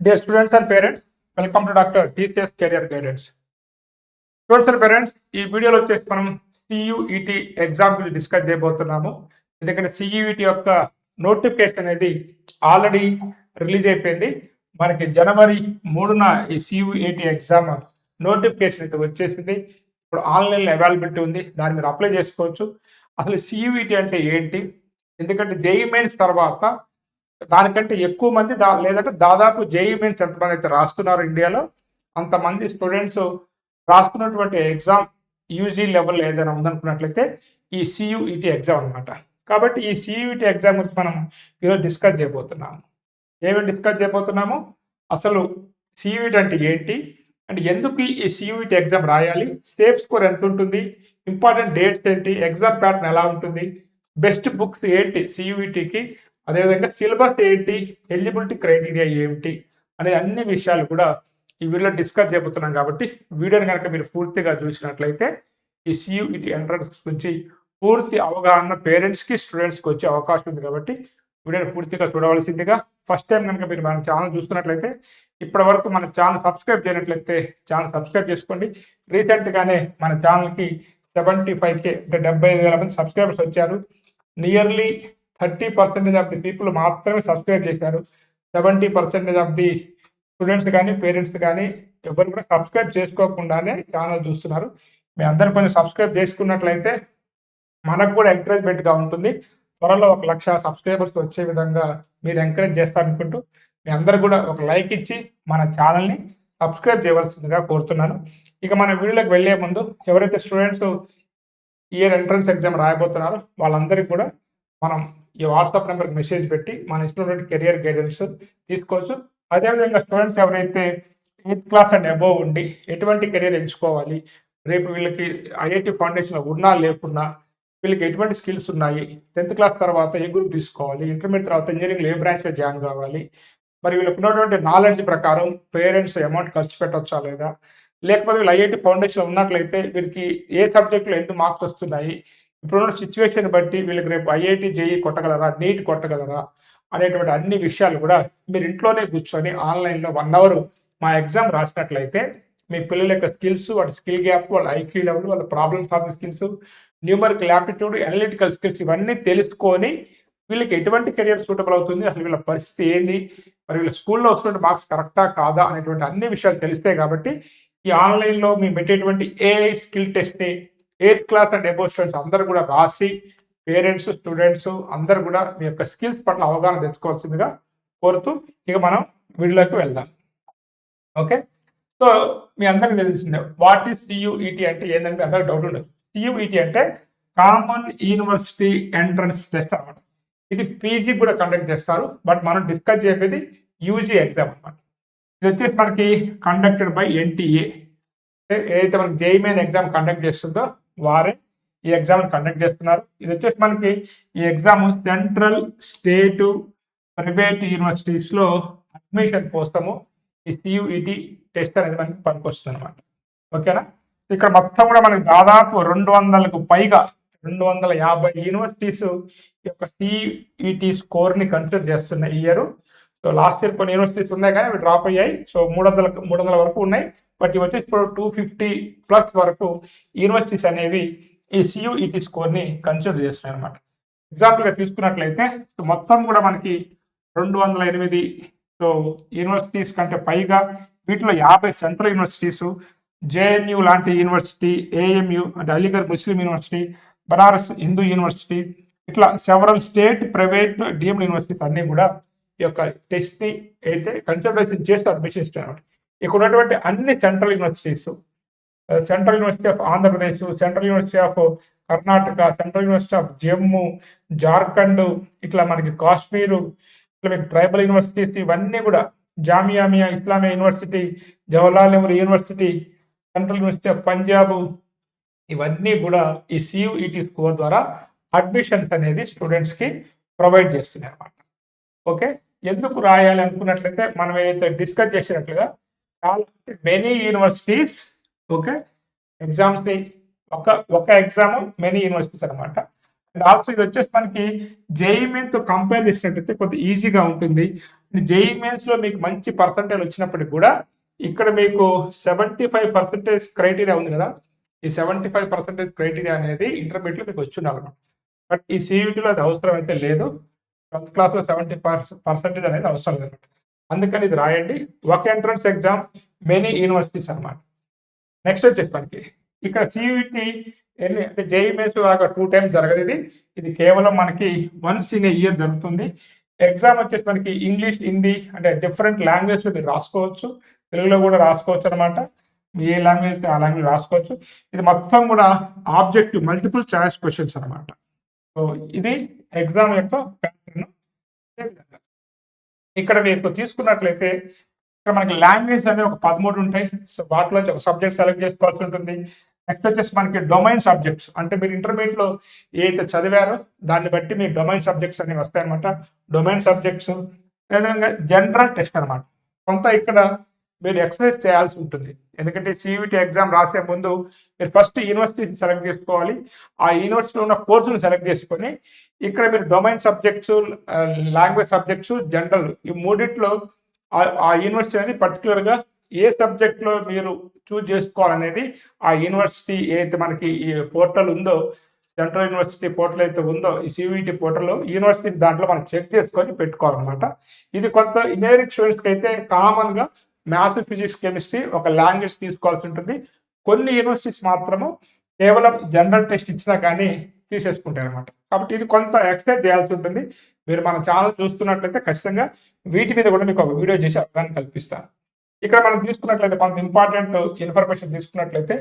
Dear students and parents, welcome to doctor TCS career guidance students and parents ఈ వీడియోలో వచ్చేసి మనం CUET exam గురించి డిస్కస్ చేయబోతున్నాము. ఎందుకంటే సియుఈటి యొక్క నోటిఫికేషన్ అనేది ఆల్రెడీ రిలీజ్ అయిపోయింది. మనకి జనవరి మూడున ఈ సియుఈటి ఎగ్జామ్ నోటిఫికేషన్ అయితే వచ్చేసింది. ఇప్పుడు ఆన్లైన్లో అవైలబిలిటీ ఉంది. దాన్ని మీరు అప్లై చేసుకోవచ్చు. అసలు సియుఈటి అంటే ఏంటి? ఎందుకంటే జేఈ మెయిన్స్ తర్వాత దానికంటే ఎక్కువ మంది దా లేదంటే దాదాపు జేఈ మీన్స్ ఎంతమంది అయితే రాస్తున్నారు ఇండియాలో. అంతమంది స్టూడెంట్స్ రాస్తున్నటువంటి ఎగ్జామ్ యూజీ లెవెల్ ఏదైనా ఉందనుకున్నట్లయితే ఈ సియుఈటీ ఎగ్జామ్ అన్నమాట. కాబట్టి ఈ సియుఈటీ ఎగ్జామ్ గురించి మనం ఈరోజు డిస్కస్ చేయబోతున్నాము. ఏమేమి డిస్కస్ చేయబోతున్నాము? అసలు సియుఈటీ అంటే ఏంటి? అండ్ ఎందుకు ఈ సియుఈటీ ఎగ్జామ్ రాయాలి? సేఫ్ స్కోర్ ఎంత ఉంటుంది ఇంపార్టెంట్ డేట్స్ ఏంటి? ఎగ్జామ్ ప్యాటర్న్ ఎలా ఉంటుంది? బెస్ట్ బుక్స్ ఏంటి సియుఈటీకి అదేవిధంగా సిలబస్ ఏంటి? ఎలిజిబిలిటీ క్రైటీరియా ఏమిటి? అనే అన్ని విషయాలు కూడా ఈ వీడియోలో డిస్కస్ చేయబోతున్నాం కాబట్టి వీడియోని కనుక మీరు పూర్తిగా చూసినట్లయితే ఈ సియుఈటి ఎంట్రన్స్ గురించి పూర్తి అవగాహన పేరెంట్స్కి స్టూడెంట్స్కి వచ్చే అవకాశం ఉంది కాబట్టి వీడియోని పూర్తిగా చూడవలసిందిగా ఫస్ట్ టైం కనుక మీరు మన ఛానల్ చూస్తున్నట్లయితే ఇప్పటి వరకు మన ఛానల్ సబ్స్క్రైబ్ చేయనట్లయితే ఛానల్ సబ్స్క్రైబ్ చేసుకోండి. రీసెంట్గానే మన ఛానల్కి సెవెంటీ ఫైవ్ కే అంటే డెబ్బై ఐదు వేల మంది సబ్స్క్రైబర్స్ వచ్చారు. Nearly thirty percentage of the people మాత్రమే సబ్స్క్రైబ్ చేశారు. Seventy percentage of the students కానీ పేరెంట్స్ కానీ ఎవరు కూడా సబ్స్క్రైబ్ చేసుకోకుండానే ఛానల్ చూస్తున్నారు. మీ అందరు కొంచెం సబ్స్క్రైబ్ చేసుకున్నట్లయితే మనకు కూడా ఎంకరేజ్మెంట్గా ఉంటుంది. త్వరలో ఒక లక్ష సబ్స్క్రైబర్స్ వచ్చే విధంగా మీరు ఎంకరేజ్ చేస్తారనుకుంటూ మీ అందరు కూడా ఒక లైక్ ఇచ్చి మన ఛానల్ని సబ్స్క్రైబ్ చేయవలసిందిగా కోరుతున్నాను. ఇక మన వీడియోలోకి వెళ్ళే ముందు ఎవరైతే స్టూడెంట్స్ ఇయర్ ఎంట్రన్స్ ఎగ్జామ్ రాయబోతున్నారో వాళ్ళందరికీ కూడా మనం ఈ వాట్సాప్ నెంబర్కి మెసేజ్ పెట్టి మన ఇస్తున్నటువంటి కెరియర్ గైడెన్స్ తీసుకోవచ్చు అదేవిధంగా స్టూడెంట్స్ ఎవరైతే ఎయిత్ క్లాస్ అండ్ అబోవ్ ఉండి ఎటువంటి కెరియర్ ఎంచుకోవాలి రేపు వీళ్ళకి ఐఐటి ఫౌండేషన్ ఉన్నా లేకున్నా వీళ్ళకి ఎటువంటి స్కిల్స్ ఉన్నాయి టెన్త్ క్లాస్ తర్వాత ఏ గ్రూప్ తీసుకోవాలి ఇంటర్మీడియట్ తర్వాత ఇంజనీరింగ్ ఏ బ్రాంచ్లో జాయిన్ కావాలి మరి వీళ్ళకి ఉన్నటువంటి నాలెడ్జ్ ప్రకారం పేరెంట్స్ అమౌంట్ ఖర్చు పెట్టవచ్చా లేదా లేకపోతే వీళ్ళు ఐఐటి ఫౌండేషన్ ఉన్నట్లయితే వీరికి ఏ సబ్జెక్టులో ఎంత మార్క్స్ వస్తున్నాయి ఇప్పుడున్న సిచ్యువేషన్ బట్టి వీళ్ళకి రేపు ఐఐటి జేఈ కొట్టగలరా? నీట్ కొట్టగలరా? అనేటువంటి అన్ని విషయాలు కూడా మీరు ఇంట్లోనే కూర్చొని ఆన్లైన్లో వన్ అవర్ మా ఎగ్జామ్ రాసినట్లయితే మీ పిల్లల యొక్క స్కిల్స్ వాళ్ళ స్కిల్ గ్యాప్ వాళ్ళ ఐక్యూ లెవెల్ వాళ్ళ problem solving skills numerical aptitude analytical skills ఇవన్నీ తెలుసుకొని వీళ్ళకి ఎటువంటి కెరియర్ సూటబుల్ అవుతుంది? అసలు వీళ్ళ పరిస్థితి ఏంది? మరి వీళ్ళ స్కూల్లో వస్తున్న మార్క్స్ కరెక్టా కాదా? అనేటువంటి అన్ని విషయాలు తెలుస్తాయి కాబట్టి ఈ ఆన్లైన్లో మేము పెట్టేటువంటి AI skill టెస్ట్ని eighth class and above students అందరూ కూడా రాసి పేరెంట్స్ స్టూడెంట్స్ అందరూ కూడా మీ యొక్క స్కిల్స్ పట్ల అవగాహన తెచ్చుకోవాల్సిందిగా కోరుతూ ఇక మనం వీడియోలోకి వెళ్దాం. ఓకే సో మీ అందరికి తెలిసిందే వాట్ ఈస్ సియుఈటి అంటే ఏంటంటే అందరికి డౌట్ ఉండదు సియుఈటి అంటే కామన్ యూనివర్సిటీ ఎంట్రన్స్ టెస్ట్ అనమాట. ఇది పీజీ కూడా కండక్ట్ చేస్తారు బట్ మనం డిస్కస్ చేసేది యూజీ ఎగ్జామ్ అనమాట ఇది వచ్చేసి మనకి కండక్టెడ్ బై ఎన్టీఏ ఏదైతే మనకి జేఈ మెయిన్ ఎగ్జామ్ కండక్ట్ చేస్తుందో వారే ఈ ఎగ్జామ్ కండక్ట్ చేస్తున్నారు. ఇది వచ్చేసి మనకి ఈ ఎగ్జామ్ సెంట్రల్ స్టేట్ ప్రైవేట్ యూనివర్సిటీస్లో అడ్మిషన్ కోసము ఈ సియుఈటి టెస్ట్ అనేది మనకి పనికొస్తుంది అనమాట ఓకేనా? ఇక్కడ మొత్తం కూడా మనకి దాదాపు రెండు వందలకు పైగా రెండు వందల యాభై యూనివర్సిటీస్ ఈ యొక్క సిఈటి స్కోర్ని కన్సిడర్ చేస్తున్నాయి ఇయర్ సో లాస్ట్ ఇయర్ కొన్ని యూనివర్సిటీస్ ఉన్నాయి కానీ అవి డ్రాప్ అయ్యాయి. సో మూడు వందల మూడు వందల వరకు ఉన్నాయి. బట్ ఇవి వచ్చేసి ఇప్పుడు టూ ఫిఫ్టీ ప్లస్ వరకు యూనివర్సిటీస్ అనేవి ఈ సియుఈటీ స్కోర్ని కన్సిడర్ చేస్తున్నాయి అనమాట ఎగ్జాంపుల్గా తీసుకున్నట్లయితే మొత్తం కూడా మనకి రెండు వందల ఎనిమిది సో యూనివర్సిటీస్ కంటే పైగా వీటిలో యాభై సెంట్రల్ యూనివర్సిటీస్ జేఎన్యు లాంటి యూనివర్సిటీ ఏఎంయు అంటే Aligarh Muslim university Banaras Hindu university ఇట్లా several state private deemed universities అన్నీ కూడా ఈ యొక్క టెస్ట్ని అయితే కన్సల్టేషన్ చేస్తూ అడ్మిషన్ ఇస్తారు ఇక్కడ ఉన్నటువంటి అన్ని central universities central university of Andhra Pradesh central university of Karnataka central university of Jammu Jharkhand ఇట్లా మనకి కాశ్మీరు ఇట్లా మీకు ట్రైబల్ యూనివర్సిటీస్ ఇవన్నీ కూడా Jamia Islamia university Jawaharlal Nehru university central university of Punjab ఇవన్నీ కూడా ఈ సియుఈటి స్కోర్ ద్వారా అడ్మిషన్స్ అనేది స్టూడెంట్స్కి ప్రొవైడ్ చేస్తున్నాయి అన్నమాట ఓకే? ఎందుకు రాయాలి అనుకున్నట్లయితే మనం ఏదైతే డిస్కస్ చేసినట్లుగా మెనీ యూనివర్సిటీస్ ఓకే ఎగ్జామ్స్ ఒక ఒక ఎగ్జామ్ మెనీ యూనివర్సిటీస్ అనమాట అండ్ ఆల్సో ఇది వచ్చేసి మనకి జేఈ తో కంపేర్ చేసినట్టయితే కొంత ఈజీగా ఉంటుంది. జేఈ మెయిన్స్లో మీకు మంచి పర్సంటేజ్ వచ్చినప్పటికి కూడా ఇక్కడ మీకు సెవెంటీ ఫైవ్ పర్సెంటేజ్ క్రైటీరియా ఉంది కదా. ఈ సెవెంటీ ఫైవ్ పర్సెంటేజ్ క్రైటీరియా అనేది ఇంటర్మీడియట్లో మీకు వచ్చిండాలన్నమాట బట్ ఈ సివిటీలో అది అవసరం అయితే లేదు. ట్వెల్త్ క్లాస్లో సెవెంటీ పర్సెంటేజ్ అనేది అవసరం లేదు అందుకని ఇది రాయండి. ఒక ఎంట్రన్స్ ఎగ్జామ్ మెనీ యూనివర్సిటీస్ అన్నమాట. నెక్స్ట్ వచ్చేసి మనకి ఇక్కడ సివిటి ఎన్ని అంటే జేఈ మెయిన్స్ లాగా టూ టైమ్స్ జరగదు ఇది. ఇది కేవలం మనకి వన్స్ ఇన్ ఏ ఇయర్ జరుగుతుంది. ఎగ్జామ్ వచ్చేసి మనకి ఇంగ్లీష్ హిందీ అంటే డిఫరెంట్ లాంగ్వేజ్ మీరు రాసుకోవచ్చు. తెలుగులో కూడా రాసుకోవచ్చు అనమాట ఏ లాంగ్వేజ్ ఆ లాంగ్వేజ్ రాసుకోవచ్చు. ఇది మొత్తం కూడా ఆబ్జెక్టివ్ మల్టిపుల్ చాయిస్ క్వశ్చన్స్ అనమాట సో ఇది ఎగ్జామ్ యొక్క ప్యాటర్న్ ఇక్కడ మీకు తీసుకున్నట్లయితే ఇక్కడ మనకి లాంగ్వేజ్ అనేది ఒక పదమూడు ఉంటాయి. సో వాటిలో ఒక సబ్జెక్ట్ సెలెక్ట్ చేసుకోవాల్సి ఉంటుంది. నెక్స్ట్ వచ్చేసి మనకి డొమైన్ సబ్జెక్ట్స్ అంటే మీరు ఇంటర్మీడియట్లో ఏదైతే చదివారో దాన్ని బట్టి మీ డొమైన్ సబ్జెక్ట్స్ అనేవి వస్తాయన్నమాట. డొమైన్ సబ్జెక్ట్స్ అదేవిధంగా జనరల్ టెస్ట్ అనమాట కొంత ఇక్కడ మీరు ఎక్సర్సైజ్ చేయాల్సి ఉంటుంది. ఎందుకంటే సివిటి ఎగ్జామ్ రాసే ముందు మీరు ఫస్ట్ యూనివర్సిటీ సెలెక్ట్ చేసుకోవాలి. ఆ యూనివర్సిటీలో ఉన్న కోర్సును సెలెక్ట్ చేసుకొని ఇక్కడ మీరు domain subjects language subjects general ఈ మూడిట్లో ఆ యూనివర్సిటీ అనేది పర్టికులర్గా ఏ సబ్జెక్ట్లో మీరు చూజ్ చేసుకోవాలనేది ఆ యూనివర్సిటీ ఏదైతే మనకి ఈ పోర్టల్ ఉందో సెంట్రల్ యూనివర్సిటీ పోర్టల్ అయితే ఉందో ఈ సివిటి పోర్టల్ యూనివర్సిటీ దాంట్లో మనం చెక్ చేసుకొని పెట్టుకోవాలన్నమాట. ఇది కొంత ఇంజనీరింగ్ స్టూడెంట్స్కి అయితే కామన్గా మ్యాథ్స్ ఫిజిక్స్ కెమిస్ట్రీ ఒక లాంగ్వేజ్ తీసుకోవాల్సి ఉంటుంది. కొన్ని యూనివర్సిటీస్ మాత్రము కేవలం జనరల్ టెస్ట్ ఇచ్చినా కానీ తీసేసుకుంటాయి అనమాట కాబట్టి ఇది కొంత ఎక్స్ప్లెయిన్ చేయాల్సి ఉంటుంది. మీరు మన ఛానల్ చూస్తున్నట్లయితే ఖచ్చితంగా వీటి మీద కూడా మీకు ఒక వీడియో చేసి అవగాహన కల్పిస్తాను. ఇక్కడ మనం తీసుకున్నట్లయితే కొంత ఇంపార్టెంట్ ఇన్ఫర్మేషన్ తీసుకున్నట్లయితే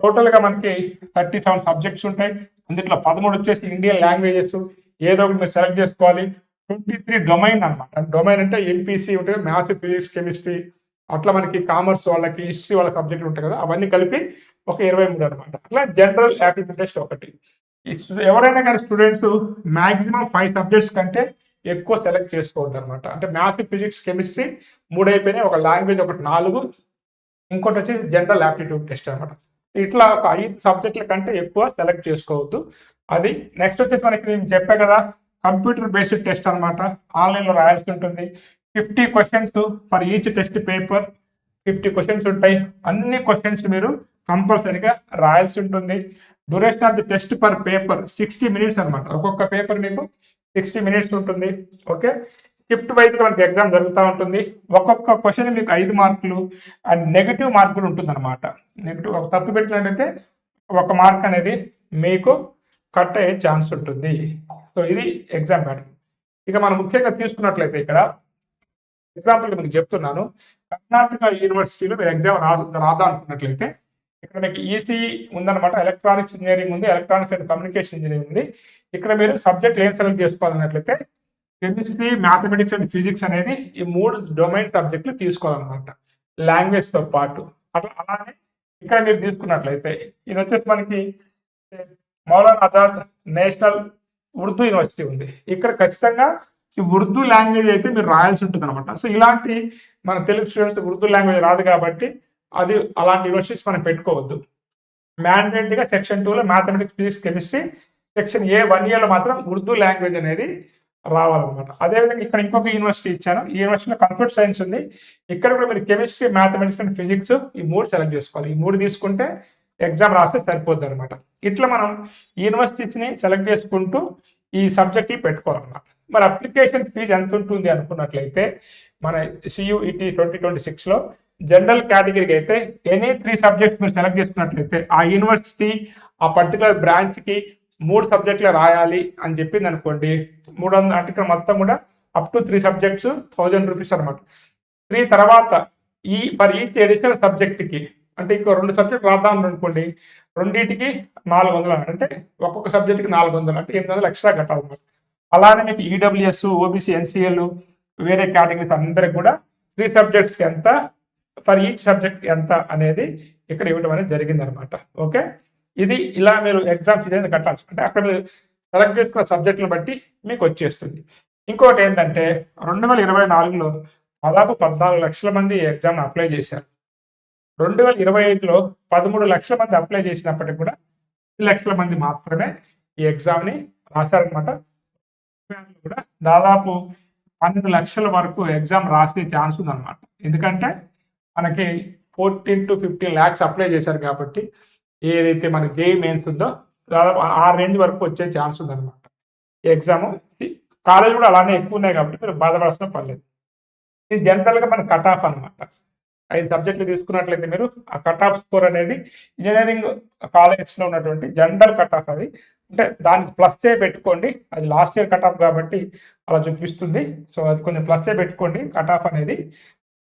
టోటల్గా మనకి థర్టీ సెవెన్ సబ్జెక్ట్స్ ఉంటాయి. అందులో పదమూడు వచ్చేసి ఇండియన్ లాంగ్వేజెస్ ఏదో ఒకటి మీరు సెలెక్ట్ చేసుకోవాలి. ట్వంటీ త్రీ డొమైన్ అనమాట డొమైన్ అంటే ఎంపీసీ ఉంటుంది మ్యాథ్స్ ఫిజిక్స్ కెమిస్ట్రీ అట్లా మనకి కామర్స్ వాళ్ళకి హిస్టరీ వాళ్ళ సబ్జెక్టులు ఉంటాయి కదా అవన్నీ కలిపి ఒక ఇరవై మూడు అనమాట అట్లా జనరల్ యాప్టిట్యూడ్ టెస్ట్ ఒకటి. ఎవరైనా కానీ స్టూడెంట్స్ మాక్సిమం ఫైవ్ సబ్జెక్ట్స్ కంటే ఎక్కువ సెలెక్ట్ చేసుకోవద్దు అనమాట అంటే మ్యాథ్స్ ఫిజిక్స్ కెమిస్ట్రీ మూడు అయిపోయినాయి ఒక లాంగ్వేజ్ ఒకటి నాలుగు ఇంకోటి వచ్చేసి జనరల్ యాప్టిట్యూడ్ టెస్ట్ అనమాట ఇట్లా ఒక ఐదు సబ్జెక్టుల కంటే ఎక్కువ సెలెక్ట్ చేసుకోవద్దు. అది నెక్స్ట్ వచ్చేసి మనకి నేను చెప్పా కదా కంప్యూటర్ బేస్డ్ టెస్ట్ అనమాట ఆన్లైన్లో రాయాల్సి ఉంటుంది. Fifty questions for each test paper fifty questions ఉంటాయి. అన్ని క్వశ్చన్స్ మీరు కంపల్సరీగా రాయాల్సి ఉంటుంది. Duration of the test per paper sixty minutes అనమాట ఒక్కొక్క పేపర్ మీకు సిక్స్టీ మినిట్స్ ఉంటుంది. ఓకే షిఫ్ట్ వైజ్గా మనకి ఎగ్జామ్ జరుగుతూ ఉంటుంది. ఒక్కొక్క క్వశ్చన్ మీకు ఐదు మార్కులు అండ్ నెగిటివ్ మార్కులు ఉంటుంది అనమాట నెగిటివ్ ఒక తప్పు పెట్టినట్టయితే ఒక మార్క్ అనేది మీకు కట్ అయ్యే ఛాన్స్ ఉంటుంది. సో ఇది ఎగ్జామ్ ప్యాటర్న్ ఇక మనం ముఖ్యంగా తీసుకున్నట్లయితే ఇక్కడ ఎగ్జాంపుల్ మీకు చెప్తున్నాను. కర్ణాటక యూనివర్సిటీలో మీరు ఎగ్జామ్ రా రాదా అనుకున్నట్లయితే ఇక్కడ మీకు ఈసీ ఉందన్నమాట. ఎలక్ట్రానిక్స్ ఇంజనీరింగ్ ఉంది ఎలక్ట్రానిక్స్ అండ్ కమ్యూనికేషన్ ఇంజనీరింగ్ ఉంది. ఇక్కడ మీరు సబ్జెక్ట్ ఏం సెలెక్ట్ చేసుకోవాలన్నట్లయితే కెమిస్ట్రీ మ్యాథమెటిక్స్ అండ్ ఫిజిక్స్ అనేది ఈ మూడు డొమైన్ సబ్జెక్టులు తీసుకోవాలన్నమాట. లాంగ్వేజ్తో పాటు. అట్లా అలానే ఇక్కడ మీరు తీసుకున్నట్లయితే ఇది వచ్చేసి మనకి మౌలానా ఆజాద్ నేషనల్ ఉర్దూ యూనివర్సిటీ ఉంది. ఇక్కడ ఖచ్చితంగా ఈ ఉర్దూ లాంగ్వేజ్ అయితే మీరు రాయాల్సి ఉంటుంది అనమాట సో ఇలాంటి మన తెలుగు స్టూడెంట్స్ ఉర్దూ లాంగ్వేజ్ రాదు కాబట్టి అది అలాంటి యూనివర్సిటీస్ మనం పెట్టుకోవద్దు. మ్యాండేట్గా సెక్షన్ టూలో mathematics physics chemistry section A one ఇయర్లో మాత్రం ఉర్దూ లాంగ్వేజ్ అనేది రావాలన్నమాట. అదేవిధంగా ఇక్కడ ఇంకొక యూనివర్సిటీ ఇచ్చాను. ఈ యూనివర్సిటీలో కంప్యూటర్ సైన్స్ ఉంది. ఇక్కడ కూడా మీరు కెమిస్ట్రీ మ్యాథమెటిక్స్ అండ్ ఫిజిక్స్ ఈ మూడు సెలెక్ట్ చేసుకోవాలి. ఈ మూడు తీసుకుంటే ఎగ్జామ్ రాస్తే సరిపోద్ది అనమాట ఇట్లా మనం యూనివర్సిటీస్ని సెలెక్ట్ చేసుకుంటూ ఈ సబ్జెక్టులు పెట్టుకోవాలన్నమాట. మరి అప్లికేషన్ ఫీజు ఎంత ఉంటుంది అనుకున్నట్లయితే మన సియుఈటీ ట్వంటీ ట్వంటీ సిక్స్లో జనరల్ కేటగిరీకి అయితే ఎనీ త్రీ సబ్జెక్ట్స్ మీరు సెలెక్ట్ చేసుకున్నట్లయితే ఆ యూనివర్సిటీ ఆ పర్టికులర్ బ్రాంచ్కి మూడు సబ్జెక్టులు రాయాలి అని చెప్పింది అనుకోండి మూడు వందల అంటే ఇక్కడ మొత్తం కూడా up to three subjects thousand rupees అనమాట త్రీ తర్వాత ఈ ఫర్ ఈచ్ ఎడిషనల్ సబ్జెక్ట్కి అంటే ఇంకో రెండు సబ్జెక్ట్ రాద్దాం అనుకోండి రెండింటికి నాలుగు వందలు అంటే ఒక్కొక్క సబ్జెక్ట్కి నాలుగు వందలు అంటే ఎనిమిది వందలు ఎక్స్ట్రా కట్టాలన్నమాట. అలానే మీకు ఈడబ్ల్యూఎస్ ఓబీసీ ఎన్సీఎల్ వేరే కేటగిరీస్ అందరికి కూడా త్రీ సబ్జెక్ట్స్కి ఎంత ఫర్ ఈచ్ సబ్జెక్ట్ ఎంత అనేది ఇక్కడ ఇవ్వడం అనేది జరిగిందనమాట ఓకే ఇది ఇలా మీరు ఎగ్జామ్ ఏదైనా అనేది కట్టాల్సి అంటే అక్కడ మీరు సెలెక్ట్ చేసుకున్న సబ్జెక్టులను బట్టి మీకు వచ్చేస్తుంది. ఇంకోటి ఏంటంటే రెండు వేల ఇరవై నాలుగులో దాదాపు పద్నాలుగు లక్షల మంది ఎగ్జామ్ అప్లై చేశారు. రెండు వేల ఇరవై ఐదులో పదమూడు లక్షల మంది అప్లై చేసినప్పటికి కూడా లక్షల మంది మాత్రమే ఈ ఎగ్జామ్ని రాశారనమాట కూడా దాదాపు పన్నెండు లక్షల వరకు ఎగ్జామ్ రాసే ఛాన్స్ ఉందన్నమాట. ఎందుకంటే మనకి fourteen to fifteen lakhs apply చేశారు కాబట్టి ఏదైతే మనకి జేఈ మెయిన్స్ ఉందో దాదాపు ఆ రేంజ్ వరకు వచ్చే ఛాన్స్ ఉందన్నమాట. ఈ ఎగ్జామ్ కాలేజ్ కూడా అలానే ఎక్కువ ఉన్నాయి కాబట్టి మీరు బాధపడాల్సిన పర్లేదు ఇది జనరల్గా మన కట్ ఆఫ్ అనమాట ఐదు సబ్జెక్టులు తీసుకున్నట్లయితే మీరు ఆ కట్ ఆఫ్ స్కోర్ అనేది ఇంజనీరింగ్ కాలేజెస్లో ఉన్నటువంటి జనరల్ కట్ ఆఫ్ అది అంటే దానికి ప్లస్సే పెట్టుకోండి. అది లాస్ట్ ఇయర్ కట్ ఆఫ్ కాబట్టి అలా చూపిస్తుంది. సో అది కొంచెం ప్లస్ ఏ పెట్టుకోండి. కట్ ఆఫ్ అనేది.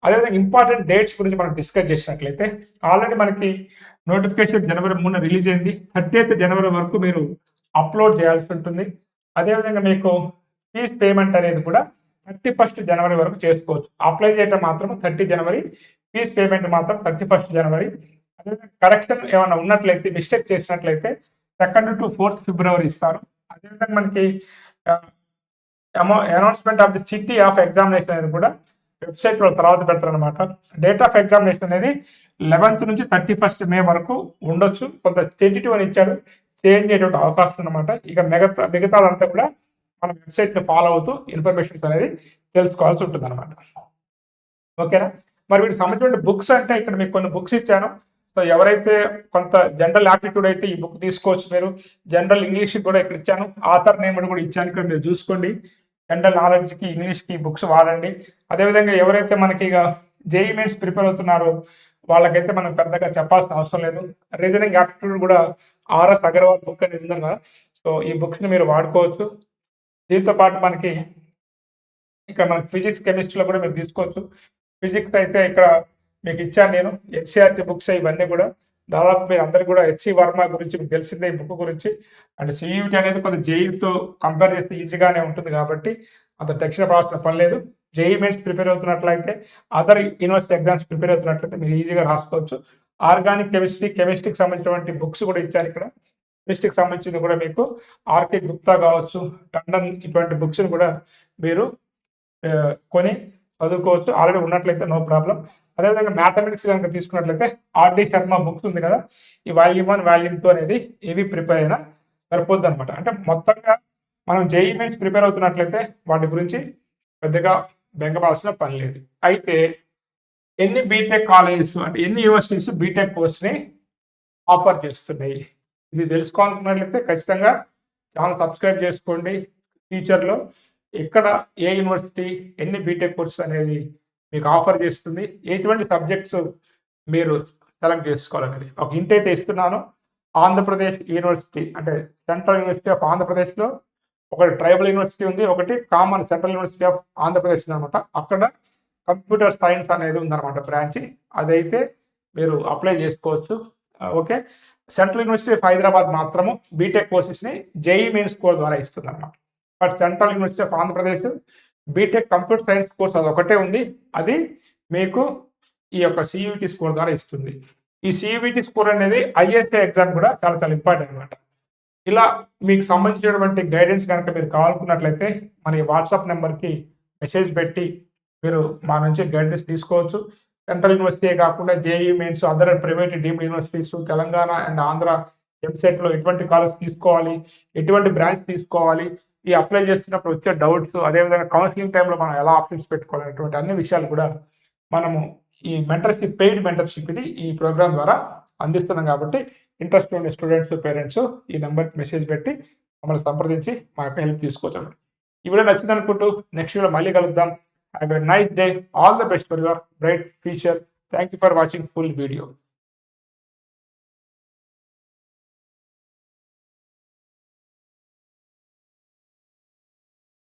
అదేవిధంగా ఇంపార్టెంట్ డేట్స్ గురించి మనం డిస్కస్ చేసినట్లయితే ఆల్రెడీ మనకి నోటిఫికేషన్ జనవరి మూడున రిలీజ్ అయింది. థర్టీ జనవరి వరకు మీరు అప్లోడ్ చేయాల్సి ఉంటుంది. అదేవిధంగా మీకు ఫీజ్ పేమెంట్ అనేది కూడా థర్టీ ఫస్ట్ జనవరి వరకు చేసుకోవచ్చు. అప్లై చేయడం మాత్రం థర్టీ జనవరి ఫీజ్ పేమెంట్ మాత్రం థర్టీ ఫస్ట్ జనవరి. అదేవిధంగా కరెక్షన్ ఏమైనా ఉన్నట్లయితే మిస్టేక్ చేసినట్లయితే సెకండ్ టు ఫోర్త్ ఫిబ్రవరి ఇస్తారు. అదేవిధంగా మనకి announcement of the city of examination అనేది కూడా వెబ్సైట్లో తర్వాత పెడతారు అనమాట డేట్ ఆఫ్ ఎగ్జామినేషన్ అనేది లెవెన్త్ నుంచి థర్టీ ఫస్ట్ మే వరకు ఉండొచ్చు. కొంత టెంటిటివ్ అని ఇచ్చారు. చేంజ్ అయ్యేటువంటి అవకాశం అనమాట ఇక మిగతా మిగతాదంతా కూడా మన వెబ్సైట్ని ఫాలో అవుతూ ఇన్ఫర్మేషన్స్ అనేది తెలుసుకోవాల్సి ఉంటుంది అనమాట ఓకేనా? మరి వీటికి సంబంధించిన బుక్స్ అంటే ఇక్కడ మీకు కొన్ని బుక్స్ ఇచ్చాను. సో ఎవరైతే కొంత జనరల్ యాప్టిట్యూడ్ అయితే ఈ బుక్ తీసుకోవచ్చు మీరు. జనరల్ ఇంగ్లీష్ కూడా ఇక్కడ ఇచ్చాను. ఆథర్ నేమ్ కూడా ఇచ్చాను. ఇక్కడ మీరు చూసుకోండి. జనరల్ నాలెడ్జ్కి ఇంగ్లీష్కి బుక్స్ వాడండి. అదేవిధంగా ఎవరైతే మనకి ఇక జేఈ మెయిన్స్ ప్రిపేర్ అవుతున్నారో వాళ్ళకైతే మనం పెద్దగా చెప్పాల్సిన అవసరం లేదు. రీజనింగ్ యాప్టిట్యూడ్ కూడా ఆర్ఎస్ అగర్వాల్ బుక్ అనేది ఉంది కదా సో ఈ బుక్స్ని మీరు వాడుకోవచ్చు. దీంతో పాటు మనకి ఇక్కడ మనకి ఫిజిక్స్ కెమిస్ట్రీలో కూడా మీరు తీసుకోవచ్చు. ఫిజిక్స్ అయితే ఇక్కడ మీకు ఇచ్చాను నేను. ఎన్సీఆర్టీ బుక్స్ ఇవన్నీ కూడా. దాదాపు మీరు అందరు కూడా హెచ్సి వర్మ గురించి మీకు తెలిసిందే ఈ బుక్ గురించి. అండ్ సిఈటి అనేది కొంత జేఈతో కంపేర్ చేస్తే ఈజీగానే ఉంటుంది కాబట్టి అంత దక్షిణ పడాల్సిన పని లేదు. జేఈ మెయిన్స్ ప్రిపేర్ అవుతున్నట్లయితే అదర్ యూనివర్సిటీ ఎగ్జామ్స్ ప్రిపేర్ అవుతున్నట్లయితే మీరు ఈజీగా రాసుకోవచ్చు. ఆర్గానిక్ కెమిస్ట్రీ కెమిస్ట్రీకి సంబంధించినటువంటి బుక్స్ కూడా ఇచ్చారు ఇక్కడ. కెమిస్ట్రీకి సంబంధించింది కూడా మీకు. ఆర్కే గుప్తా కావచ్చు టండన్ ఇటువంటి బుక్స్ని కూడా మీరు కొని చదువుకోవచ్చు. ఆల్రెడీ ఉన్నట్లయితే నో ప్రాబ్లం అదేవిధంగా మ్యాథమెటిక్స్ కనుక తీసుకున్నట్లయితే ఆర్డి శర్మ బుక్స్ ఉంది కదా ఈ వాల్యూమ్ వన్ వాల్యూమ్ టూ అనేది ఏవి ప్రిపేర్ అయినా సరిపోద్ది అనమాట అంటే మొత్తంగా మనం జేఈ మెయిన్స్ ప్రిపేర్ అవుతున్నట్లయితే వాటి గురించి పెద్దగా బెంగపాల్సిన పని లేదు. అయితే ఎన్ని బీటెక్ కాలేజెస్ అంటే ఎన్ని యూనివర్సిటీస్ బీటెక్ కోర్స్ని ఆఫర్ చేస్తున్నాయి? ఇది తెలుసుకోవాలనుకున్నట్లయితే ఖచ్చితంగా ఛానల్ సబ్స్క్రైబ్ చేసుకోండి ఫ్యూచర్లో ఎక్కడ ఏ యూనివర్సిటీ ఎన్ని బీటెక్ కోర్స్ అనేది మీకు ఆఫర్ చేస్తుంది ఎటువంటి సబ్జెక్ట్స్ మీరు సెలెక్ట్ చేసుకోవాలనేది. ఒక ఇంటి అయితే ఇస్తున్నాను. ఆంధ్రప్రదేశ్ యూనివర్సిటీ అంటే సెంట్రల్ యూనివర్సిటీ ఆఫ్ ఆంధ్రప్రదేశ్లో ఒకటి ట్రైబల్ యూనివర్సిటీ ఉంది ఒకటి common central university of Andhra Pradesh అనమాట అక్కడ కంప్యూటర్ సైన్స్ అనేది ఉందన్నమాట బ్రాంచ్ అదైతే మీరు అప్లై చేసుకోవచ్చు. Okay. Central university of Hyderabad మాత్రము బీటెక్ కోర్సెస్ని జేఈ మెయిన్ స్కోర్ ద్వారా ఇస్తుంది అనమాట but central university of Andhra Pradesh BTech computer science course అది ఒకటే ఉంది. అది మీకు ఈ యొక్క సియూటి స్కోర్ ద్వారా ఇస్తుంది. ఈ సియూటి స్కోర్ అనేది ఐఎస్ఏ ఎగ్జామ్ కూడా చాలా చాలా ఇంపార్టెంట్ అనమాట ఇలా మీకు సంబంధించినటువంటి గైడెన్స్ కనుక మీరు కావాలనుకున్నట్లయితే మన వాట్సాప్ నెంబర్కి మెసేజ్ పెట్టి మీరు మా నుంచి గైడెన్స్ తీసుకోవచ్చు. సెంట్రల్ యూనివర్సిటీ కాకుండా JEE mains other private deemed universities Telangana and Andhra వెబ్సైట్లో ఎటువంటి కాలేజ్ తీసుకోవాలి ఎటువంటి బ్రాంచ్ తీసుకోవాలి ఈ అప్లై చేస్తున్నప్పుడు వచ్చే డౌట్స్ అదేవిధంగా కౌన్సిలింగ్ టైంలో మనం ఎలా ఆప్షన్స్ పెట్టుకోవాలనేటువంటి అన్ని విషయాలు కూడా మనము ఈ మెంటర్షిప్ పెయిడ్ మెంటర్షిప్ ఇది ఈ ప్రోగ్రామ్ ద్వారా అందిస్తున్నాం కాబట్టి ఇంట్రెస్ట్ ఉన్న స్టూడెంట్స్ పేరెంట్స్ ఈ నెంబర్కి మెసేజ్ పెట్టి మమ్మల్ని సంప్రదించి మా యొక్క హెల్ప్ తీసుకోవచ్చు. ఈ వీడియో నచ్చింది అనుకుంటూ నెక్స్ట్ వీడియో మళ్ళీ కలుద్దాం. Have a nice day all the best for your bright future thank you for watching full video